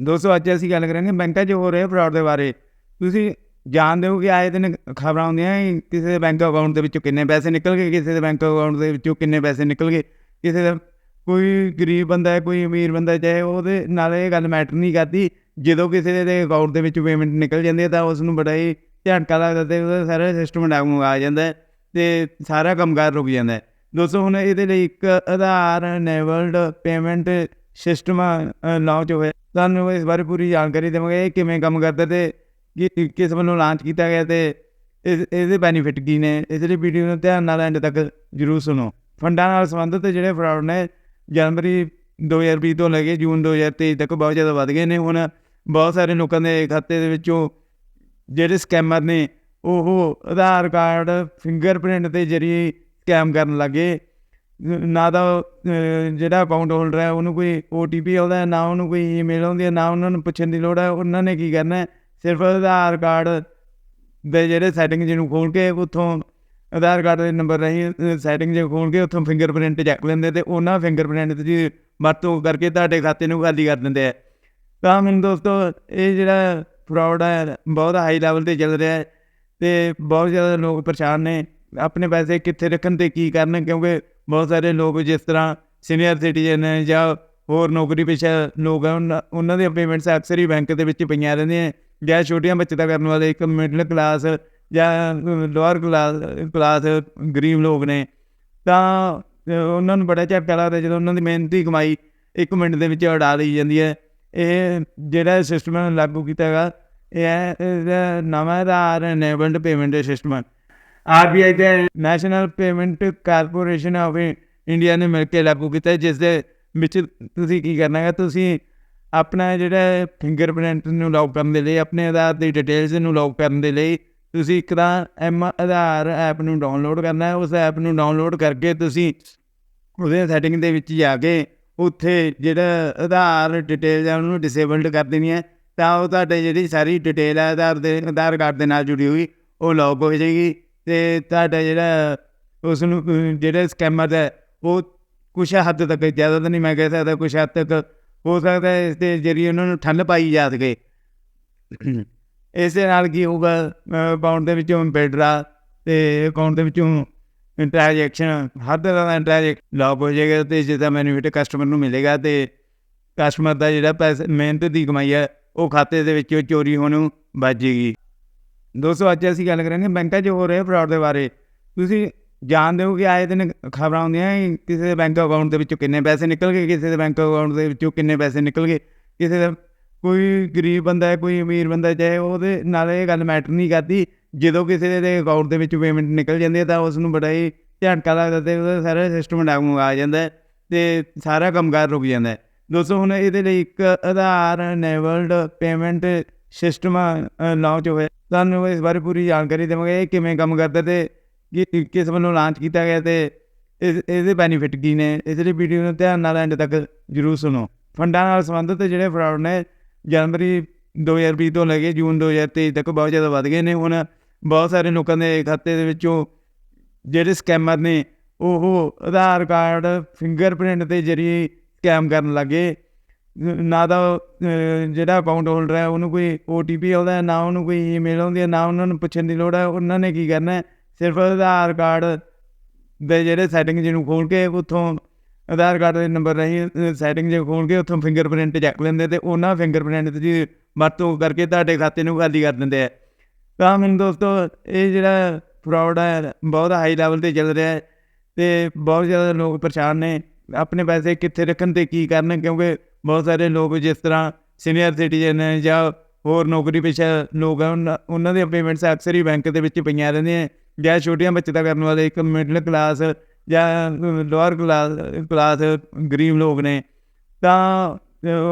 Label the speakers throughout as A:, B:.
A: ਦੋਸਤੋ ਅੱਜ ਅਸੀਂ ਗੱਲ ਕਰਾਂਗੇ ਬੈਂਕਾਂ 'ਚ ਹੋ ਰਹੇ ਫਰਾਡ ਦੇ ਬਾਰੇ। ਤੁਸੀਂ ਜਾਣਦੇ ਹੋ ਕਿ ਆਏ ਦਿਨ ਖਬਰਾਂ ਆਉਂਦੀਆਂ ਕਿਸੇ ਦੇ ਬੈਂਕ ਅਕਾਊਂਟ ਦੇ ਵਿੱਚੋਂ ਕਿੰਨੇ ਪੈਸੇ ਨਿਕਲ ਗਏ, ਕਿਸੇ ਦੇ ਬੈਂਕ ਅਕਾਊਂਟ ਦੇ ਵਿੱਚੋਂ ਕਿੰਨੇ ਪੈਸੇ ਨਿਕਲ ਗਏ, ਕਿਸੇ ਦਾ ਕੋਈ ਗਰੀਬ ਬੰਦਾ ਹੈ, ਕੋਈ ਅਮੀਰ ਬੰਦਾ ਚਾਹੇ ਉਹਦੇ ਨਾਲ ਇਹ ਗੱਲ ਮੈਟਰ ਨਹੀਂ ਕਰਦੀ, ਜਦੋਂ ਕਿਸੇ ਦੇ ਅਕਾਊਂਟ ਦੇ ਵਿੱਚ ਪੇਮੈਂਟ ਨਿਕਲ ਜਾਂਦੀ ਹੈ ਤਾਂ ਉਸ ਨੂੰ ਬੜਾ ਹੀ ਝਟਕਾ ਲੱਗਦਾ ਤੇ ਉਹਦਾ ਸਾਰਾ ਸਿਸਟਮ ਡਾਊਨ ਆ ਜਾਂਦਾ ਹੈ ਤੇ ਸਾਰਾ ਕੰਮਕਾਰ ਰੁਕ ਜਾਂਦਾ ਦੋਸਤੋ, ਹੁਣ ਇਹਦੇ ਲਈ ਇੱਕ Aadhaar enabled payment system launch ਹੋਇਆ। ਤੁਹਾਨੂੰ ਇਸ ਬਾਰੇ ਪੂਰੀ ਜਾਣਕਾਰੀ ਦੇਵਾਂਗੇ ਇਹ ਕਿਵੇਂ ਕੰਮ ਕਰਦਾ ਤੇ ਕਿ ਕਿਸ ਵੱਲੋਂ ਲਾਂਚ ਕੀਤਾ ਗਿਆ ਤੇ ਇਸ, ਇਹਦੇ ਬੈਨੀਫਿਟ ਕੀ ਨੇ, ਇਸ ਲਈ ਵੀਡੀਓ ਨੂੰ ਧਿਆਨ ਨਾਲ ਐਂਡ ਤੱਕ ਜਰੂਰ ਸੁਣੋ। ਫੰਡਾਂ ਨਾਲ ਸੰਬੰਧਿਤ ਜਿਹੜੇ ਫਰਾਡ ਨੇ, ਜਨਵਰੀ 2020 ਤੋਂ ਲੈ ਕੇ ਜੂਨ 2023 ਤੱਕ ਬਹੁਤ ਜ਼ਿਆਦਾ ਵੱਧ ਗਏ ਨੇ। ਹੁਣ ਬਹੁਤ ਸਾਰੇ ਲੋਕਾਂ ਦੇ ਖਾਤੇ ਦੇ ਵਿੱਚੋਂ ਜਿਹੜੇ ਸਕੈਮਰ ਨੇ, ਉਹ ਆਧਾਰ ਕਾਰਡ ਫਿੰਗਰਪ੍ਰਿੰਟ ਦੇ ਜ਼ਰੀਏ ਸਕੈਮ ਕਰਨ ਲੱਗੇ ਨਾ ਤਾਂ ਅਹ, ਜਿਹੜਾ ਅਕਾਊਂਟ ਹੋਲਡਰ ਹੈ ਉਹਨੂੰ ਕੋਈ OTP ਆਉਂਦਾ ਨਾ ਉਹਨੂੰ ਕੋਈ ਈਮੇਲ ਆਉਂਦੀ ਹੈ ਨਾ ਉਹਨਾਂ ਨੂੰ ਪੁੱਛਣ ਦੀ ਲੋੜ ਹੈ। ਉਹਨਾਂ ਨੇ ਕੀ ਕਰਨਾ ਸਿਰਫ ਆਧਾਰ ਕਾਰਡ ਦੇ ਜਿਹੜੇ ਸੈਟਿੰਗ ਜਿਹਨੂੰ ਖੋਲ ਕੇ ਉੱਥੋਂ ਆਧਾਰ ਕਾਰਡ ਦੇ ਨੰਬਰ ਰਹੀ ਸੈਟਿੰਗ ਜੇ ਖੋਲ ਕੇ ਉੱਥੋਂ ਫਿੰਗਰਪ੍ਰਿੰਟ ਚੱਕ ਲੈਂਦੇ ਤੇ ਉਹਨਾਂ ਫਿੰਗਰਪ੍ਰਿੰਟ ਦੀ ਵਰਤੋਂ ਕਰਕੇ ਤੁਹਾਡੇ ਖਾਤੇ ਨੂੰ ਖਾਲੀ ਕਰ ਦਿੰਦੇ ਆ ਤਾਂ ਮੈਨੂੰ ਦੋਸਤੋ ਇਹ ਜਿਹੜਾ ਫਰਾਡ ਹੈ ਬਹੁਤ ਹਾਈ ਲੈਵਲ ਤੇ ਚੱਲ ਰਿਹਾ ਹੈ ਤੇ ਬਹੁਤ ਜ਼ਿਆਦਾ ਲੋਕ ਪਰੇਸ਼ਾਨ ਨੇ। ਆਪਣੇ ਪੈਸੇ ਕਿੱਥੇ ਰੱਖਣ ਤੇ ਕੀ ਕਰਨ ਕਿਉਂਕਿ ਬਹੁਤ ਸਾਰੇ ਲੋਕ ਜਿਸ ਤਰ੍ਹਾਂ ਸੀਨੀਅਰ ਸਿਟੀਜ਼ਨ ਹੈ ਜਾਂ ਹੋਰ ਨੌਕਰੀ ਪੇਸ਼ਾ ਲੋਕ ਹੈ ਉਹਨਾਂ- ਉਹਨਾਂ ਦੀਆਂ ਪੇਮੈਂਟਸ ਅਕਸਰ ਹੀ ਬੈਂਕ ਦੇ ਵਿੱਚ ਪਈਆਂ ਰਹਿੰਦੀਆਂ ਜਾਂ ਛੋਟੀਆਂ ਬੱਚਤਾਂ ਕਰਨ ਵਾਲੇ ਇੱਕ ਮਿਡਲ ਕਲਾਸ ਜਾਂ ਲੋਅਰ ਕਲਾਸ ਕਲਾਸ ਗਰੀਬ ਲੋਕ ਨੇ। ਤਾਂ ਉਹਨਾਂ ਨੂੰ ਬੜਾ ਝਟਕਾ ਲੱਗਦਾ ਜਦੋਂ ਉਹਨਾਂ ਦੀ ਮਿਹਨਤੀ ਕਮਾਈ ਇੱਕ ਮਿੰਟ ਦੇ ਵਿੱਚ ਉਡਾ ਲਈ ਜਾਂਦੀ ਹੈ। ਇਹ ਜਿਹੜਾ ਸਿਸਟਮ ਲਾਗੂ ਕੀਤਾ ਹੈਗਾ, ਇਹ ਹੈ, ਇਹਦਾ ਆਰ ਐਨੇਬਲਡ ਪੇਮੈਂਟ ਸਿਸਟਮ ਆਰਬੀਆਈ ਤੇ National Payment Corporation of India ਨੇ ਮਿਲ ਕੇ ਲਾਗੂ ਕੀਤਾ ਜਿਸ ਦੇ ਵਿੱਚ ਤੁਸੀਂ ਕੀ ਕਰਨਾ ਹੈ ਤੁਸੀਂ ਆਪਣਾ ਜਿਹੜਾ ਫਿੰਗਰਪ੍ਰਿੰਟ ਨੂੰ ਲੌਕ ਕਰਨ ਦੇ ਲਈ, ਆਪਣੇ ਆਧਾਰ ਦੀ ਡਿਟੇਲਸ ਨੂੰ ਲੌਕ ਕਰਨ ਦੇ ਲਈ, ਤੁਸੀਂ ਇੱਕ ਤਾਂ ਐਮ ਆਧਾਰ ਐਪ ਨੂੰ ਡਾਊਨਲੋਡ ਕਰਨਾ ਹੈ, ਉਸ ਐਪ ਨੂੰ ਡਾਊਨਲੋਡ ਕਰਕੇ ਤੁਸੀਂ ਉਹਦੇ ਸੈਟਿੰਗ ਦੇ ਵਿੱਚ ਜਾ ਕੇ ਉੱਥੇ ਜਿਹੜਾ ਆਧਾਰ ਡਿਟੇਲ ਹੈ, ਉਹਨੂੰ ਡਿਸੇਬਲਡ ਕਰ ਦੇਣੀ ਹੈ, ਤਾਂ ਉਹ ਤੁਹਾਡੇ ਜਿਹੜੀ ਸਾਰੀ ਡਿਟੇਲ ਹੈ, ਆਧਾਰ ਦੇ, ਆਧਾਰ ਕਾਰਡ ਦੇ ਨਾਲ ਜੁੜੀ ਹੋਈ, ਉਹ ਲੌਕ ਹੋ ਜਾਏਗੀ। ਤੇ ਤੁਹਾਡਾ ਜਿਹੜਾ ਉਸ ਨੂੰ ਅਹ, ਸਕੈਮਰ ਹੈ ਉਹ ਕੁਛ ਹੱਦ ਤੱਕ ਜ਼ਿਆਦਾ ਤਾਂ ਨਹੀਂ ਮੈਂ ਕਹਿ ਸਕਦਾ ਕੁਛ ਹੱਦ ਤੱਕ ਹੋ ਸਕਦਾ ਇਸ ਦੇ ਜਰੀਏ ਉਹਨਾਂ ਨੂੰ ਠੱਲ ਪਾਈ ਜਾ ਸਕੇ। ਇਸ ਦੇ ਨਾਲ ਕੀ ਹੋਊਗਾ ਅਕਾਊਂਟ ਦੇ ਵਿੱਚੋਂ ਬੈਡਰਾ ਤੇ ਅਕਾਊਂਟ ਦੇ ਵਿੱਚੋਂ ਟ੍ਰਾਂਜੈਕਸ਼ਨ ਹਰ ਤਰ੍ਹਾਂ ਦਾ ਟ੍ਰਾਂਜੈਕਟ ਲੌਕ ਹੋ ਜਾਏਗਾ ਤੇ ਜਿਸਦਾ ਬੈਨੀਫਿਟ ਕਸਟਮਰ ਨੂੰ ਮਿਲੇਗਾ ਤੇ ਕਸਟਮਰ ਦਾ ਜਿਹੜਾ ਪੈਸੇ ਮਿਹਨਤ ਦੀ ਕਮਾਈ ਹੈ ਉਹ ਖਾਤੇ ਦੇ ਵਿੱਚੋਂ ਚੋਰੀ ਹੋਣ ਨੂੰ ਬਚ ਜਾਏਗੀ। ਦੋਸਤੋ ਅੱਜ ਅਸੀਂ ਗੱਲ ਕਰਾਂਗੇ ਬੈਂਕਾਂ 'ਚ ਹੋ ਰਹੇ ਫਰਾਡ ਦੇ ਬਾਰੇ। ਤੁਸੀਂ ਜਾਣਦੇ ਹੋ ਕਿ ਆਏ ਦਿਨ ਖਬਰਾਂ ਆਉਂਦੀਆਂ ਕਿਸੇ ਦੇ ਬੈਂਕ ਅਕਾਊਂਟ ਦੇ ਵਿੱਚੋਂ ਕਿੰਨੇ ਪੈਸੇ ਨਿਕਲ ਗਏ, ਕਿਸੇ ਦੇ ਬੈਂਕ ਅਕਾਊਂਟ ਦੇ ਵਿੱਚੋਂ ਕਿੰਨੇ ਪੈਸੇ ਨਿਕਲ ਗਏ, ਕਿਸੇ ਦਾ ਕੋਈ ਗਰੀਬ ਬੰਦਾ ਹੈ, ਕੋਈ ਅਮੀਰ ਬੰਦਾ ਚਾਹੇ ਉਹਦੇ ਨਾਲ ਇਹ ਗੱਲ ਮੈਟਰ ਨਹੀਂ ਕਰਦੀ। ਜਦੋਂ ਕਿਸੇ ਦੇ ਅਕਾਊਂਟ ਦੇ ਵਿੱਚ ਪੇਮੈਂਟ ਨਿਕਲ ਜਾਂਦੀ ਹੈ ਤਾਂ ਉਸ ਨੂੰ ਬੜਾ ਹੀ ਝਟਕਾ ਲੱਗਦਾ ਤੇ ਉਹਦਾ ਸਾਰਾ ਸਿਸਟਮ ਡਾਊਨ ਆ ਜਾਂਦਾ ਹੈ ਤੇ ਸਾਰਾ ਕੰਮਕਾਰ ਰੁਕ ਜਾਂਦਾ ਦੋਸਤੋ, ਹੁਣ ਇਹਦੇ ਲਈ ਇੱਕ Aadhaar enabled payment system launch ਹੋਇਆ ਤੁਹਾਨੂੰ ਇਸ ਬਾਰੇ ਪੂਰੀ ਜਾਣਕਾਰੀ ਦੇਵਾਂਗੇ, ਇਹ ਕਿਵੇਂ ਕੰਮ ਕਰਦਾ ਤੇ ਕਿਸ ਵੱਲੋਂ ਲਾਂਚ ਕੀਤਾ ਗਿਆ ਤੇ ਇਸ ਇਹਦੇ ਬੈਨੀਫਿਟ ਕੀ ਨੇ। ਇਸ ਲਈ ਵੀਡੀਓ ਨੂੰ ਧਿਆਨ ਨਾਲ ਐਂਡ ਤੱਕ ਜਰੂਰ ਸੁਣੋ। ਫੰਡਾਂ ਨਾਲ ਸੰਬੰਧਿਤ ਜਿਹੜੇ ਫਰਾਡ ਨੇ, ਜਨਵਰੀ 2020 ਤੋਂ ਲੈ ਕੇ ਜੂਨ 2023 ਤੱਕ ਬਹੁਤ ਜ਼ਿਆਦਾ ਵੱਧ ਗਏ ਨੇ। ਹੁਣ ਬਹੁਤ ਸਾਰੇ ਲੋਕਾਂ ਦੇ ਖਾਤੇ ਦੇ ਵਿੱਚੋਂ ਜਿਹੜੇ ਸਕੈਮਰ ਨੇ, ਉਹ ਆਧਾਰ ਕਾਰਡ ਫਿੰਗਰਪ੍ਰਿੰਟ ਦੇ ਜ਼ਰੀਏ ਸਕੈਮ ਕਰਨ ਲੱਗੇ ਨਾ ਤਾਂ ਅਹ, ਜਿਹੜਾ ਅਕਾਊਂਟ ਹੋਲਡਰ ਹੈ ਉਹਨੂੰ ਕੋਈ OTP ਆਉਂਦਾ ਨਾ ਉਹਨੂੰ ਕੋਈ ਈਮੇਲ ਆਉਂਦੀ ਹੈ ਨਾ ਉਹਨਾਂ ਨੂੰ ਪੁੱਛਣ ਦੀ ਲੋੜ ਹੈ ਉਹਨਾਂ ਨੇ ਕੀ ਕਰਨਾ ਹੈ? ਸਿਰਫ ਆਧਾਰ ਕਾਰਡ ਦੇ ਜਿਹੜੇ ਸੈਟਿੰਗ ਜਿਹਨੂੰ ਖੋਲ ਕੇ ਉੱਥੋਂ ਆਧਾਰ ਕਾਰਡ ਦੇ ਨੰਬਰ ਰਹੀ ਸੈਟਿੰਗ ਜੇ ਖੋਲ ਕੇ ਉੱਥੋਂ ਫਿੰਗਰਪ੍ਰਿੰਟ ਚੱਕ ਲੈਂਦੇ ਤੇ ਉਹਨਾਂ ਫਿੰਗਰਪ੍ਰਿੰਟ ਦੀ ਵਰਤੋਂ ਕਰਕੇ ਤੁਹਾਡੇ ਖਾਤੇ ਨੂੰ ਖਾਲੀ ਕਰ ਦਿੰਦੇ ਆ। ਤਾਂ ਮੈਨੂੰ ਦੋਸਤੋ ਇਹ ਜਿਹੜਾ ਫਰਾਡ ਹੈ ਬਹੁਤ ਹਾਈ ਲੈਵਲ ਤੇ ਚੱਲ ਰਿਹਾ ਹੈ ਤੇ ਬਹੁਤ ਜ਼ਿਆਦਾ ਲੋਕ ਪਰੇਸ਼ਾਨ ਨੇ। ਆਪਣੇ ਪੈਸੇ ਕਿੱਥੇ ਰੱਖਣ ਤੇ ਕੀ ਕਰਨ ਕਿਉਂਕਿ ਬਹੁਤ ਸਾਰੇ ਲੋਕ ਜਿਸ ਤਰ੍ਹਾਂ ਸੀਨੀਅਰ ਸਿਟੀਜ਼ਨ ਹੈ ਜਾਂ ਹੋਰ ਨੌਕਰੀ ਪੇਸ਼ਾ ਲੋਕ ਹੈ ਉਹਨਾਂ- ਉਹਨਾਂ ਦੀਆਂ ਪੇਮੈਂਟਸ ਅਕਸਰ ਹੀ ਬੈਂਕ ਦੇ ਵਿੱਚ ਪਈਆਂ ਰਹਿੰਦੀਆਂ ਜਾਂ ਛੋਟੀਆਂ ਬੱਚਤਾਂ ਕਰਨ ਵਾਲੇ ਇੱਕ ਮਿਡਲ ਕਲਾਸ ਜਾਂ ਲੋਅਰ ਕਲਾਸ ਕਲਾਸ ਗਰੀਬ ਲੋਕ ਨੇ। ਤਾਂ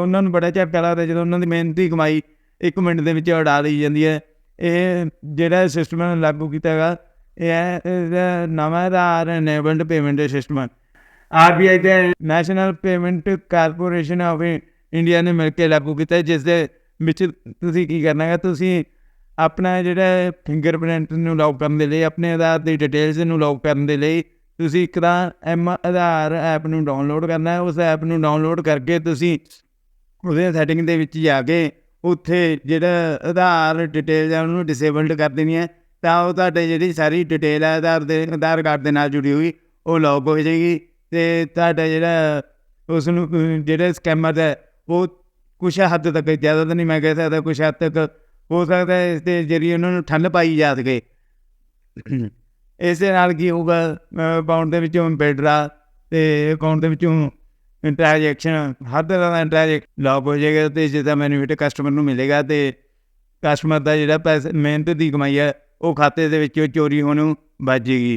A: ਉਹਨਾਂ ਨੂੰ ਬੜਾ ਝਟਕਾ ਲੱਗਦਾ ਜਦੋਂ ਉਹਨਾਂ ਦੀ ਮਿਹਨਤੀ ਕਮਾਈ ਇੱਕ ਮਿੰਟ ਦੇ ਵਿੱਚ ਉਡਾ ਲਈ ਜਾਂਦੀ ਹੈ। ਇਹ ਜਿਹੜਾ ਸਿਸਟਮ ਲਾਗੂ ਕੀਤਾ ਹੈਗਾ, ਇਹ ਹੈ ਨਵਾਂ Aadhaar enabled payment system RBI ਤੇ National Payment Corporation of India ਨੇ ਮਿਲ ਕੇ ਲਾਗੂ ਕੀਤਾ ਜਿਸ ਦੇ ਵਿੱਚ ਤੁਸੀਂ ਕੀ ਕਰਨਾ ਹੈ ਤੁਸੀਂ ਆਪਣਾ ਜਿਹੜਾ ਫਿੰਗਰਪ੍ਰਿੰਟ ਨੂੰ ਲੌਕ ਕਰਨ ਦੇ ਲਈ, ਆਪਣੇ ਆਧਾਰ ਦੀ ਡਿਟੇਲਸ ਨੂੰ ਲੌਕ ਕਰਨ ਦੇ ਲਈ, ਤੁਸੀਂ ਇੱਕ ਤਾਂ ਐਮ ਆਧਾਰ ਐਪ ਨੂੰ ਡਾਊਨਲੋਡ ਕਰਨਾ ਹੈ, ਉਸ ਐਪ ਨੂੰ ਡਾਊਨਲੋਡ ਕਰਕੇ ਤੁਸੀਂ ਉਹਦੇ ਸੈਟਿੰਗ ਦੇ ਵਿੱਚ ਜਾ ਕੇ ਉੱਥੇ ਜਿਹੜਾ ਆਧਾਰ ਡਿਟੇਲ ਹੈ ਉਹਨੂੰ ਡਿਸੇਬਲਡ ਕਰ ਦੇਣੀ ਹੈ, ਤਾਂ ਉਹ ਤੁਹਾਡੇ ਜਿਹੜੀ ਸਾਰੀ ਡਿਟੇਲ ਹੈ ਆਧਾਰ ਦੇ, ਆਧਾਰ ਕਾਰਡ ਦੇ ਨਾਲ ਜੁੜੀ ਹੋਈ, ਉਹ ਲੌਕ ਹੋ ਜਾਏਗੀ। ਤੇ ਤੁਹਾਡਾ ਜਿਹੜਾ ਉਸ ਨੂੰ ਅਹ, ਜਿਹੜਾ ਸਕੈਮਰ ਹੈ ਉਹ ਕੁਛ ਹੱਦ ਤੱਕ ਜ਼ਿਆਦਾ ਤਾਂ ਨਹੀਂ ਮੈਂ ਕਹਿ ਸਕਦਾ ਕੁਛ ਹੱਦ ਤੱਕ ਹੋ ਸਕਦਾ ਇਸ ਦੇ ਜਰੀਏ ਉਹਨਾਂ ਨੂੰ ਠੱਲ ਪਾਈ ਜਾ ਸਕੇ। ਇਸ ਦੇ ਨਾਲ ਕੀ ਹੋਊਗਾ ਅਕਾਊਂਟ ਦੇ ਵਿੱਚੋਂ ਬੈਡਰਾ ਤੇ ਅਕਾਊਂਟ ਦੇ ਵਿੱਚੋਂ ਟ੍ਰਾਂਜੈਕਸ਼ਨ ਹਰ ਤਰ੍ਹਾਂ ਦਾ ਟ੍ਰਾਂਜੈਕਸ਼ਨ ਲੌਕ ਹੋ ਜਾਏਗਾ ਤੇ ਜਿਹਦਾ ਬੈਨੀਫਿਟ ਕਸਟਮਰ ਨੂੰ ਮਿਲੇਗਾ ਤੇ ਕਸਟਮਰ ਦਾ ਜਿਹੜਾ ਪੈਸੇ ਮਿਹਨਤ ਦੀ ਕਮਾਈ ਹੈ ਉਹ ਖਾਤੇ ਦੇ ਵਿੱਚੋਂ ਚੋਰੀ ਹੋਣੋਂ ਬਚ ਜਾਏਗੀ।